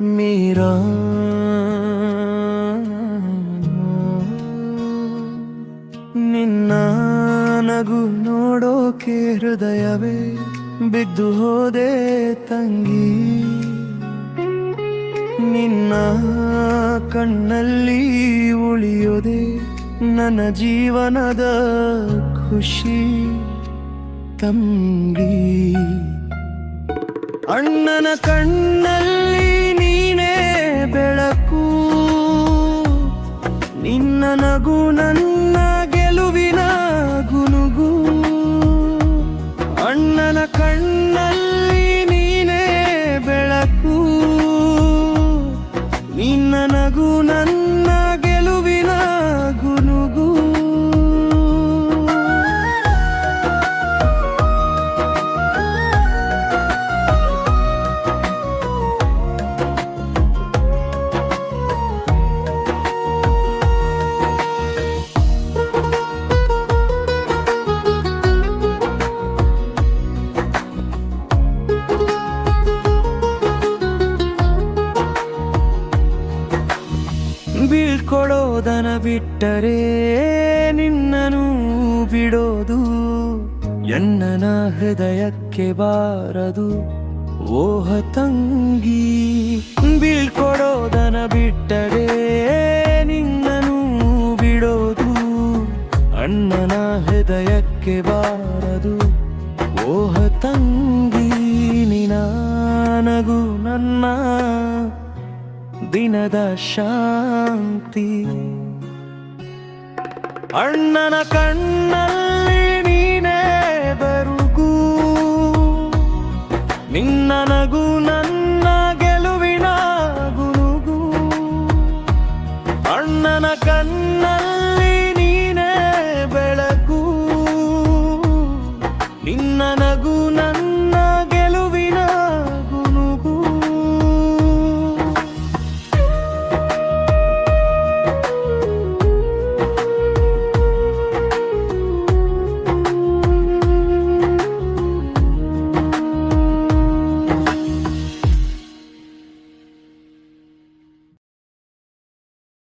मेरा ನಿನ್ನ ನಗು ನೋಡೋಕೆ ಹೃದಯವೇ ಬಿದ್ದು ಹೋದೆ ತಂಗಿ. ನಿನ್ನ ಕಣ್ಣಲ್ಲಿ ಉಳಿಯೋದೆ ನನ್ನ ಜೀವನದ ಖುಷಿ. ತಂಗಿ, ಅಣ್ಣನ ಕಣ್ಣ ಬೀಳ್ಕೊಡೋದನ ಬಿಟ್ಟರೆ ನಿನ್ನನು ಬಿಡೋದು. ಎನ್ನನ ಹೃದಯಕ್ಕೆ ಬಾರದು. ಓಹ ತಂಗಿ ಬೀಳ್ಕೊಡೋದನ ಬಿಟ್ಟರೆ ನಿನ್ನನು ಬಿಡೋದು. ಅಣ್ಣನ ಹೃದಯಕ್ಕೆ ಬಾರದು. ಓಹ ತಂಗಿ ನಿನಗೂ ನನ್ನ ದಿನದ ಶಾಂತಿ. ಅಣ್ಣನ ಕಣ್ಣಲ್ಲಿ ನೀನೇ ಬರುಗು. ನಿನ್ನ ನಗು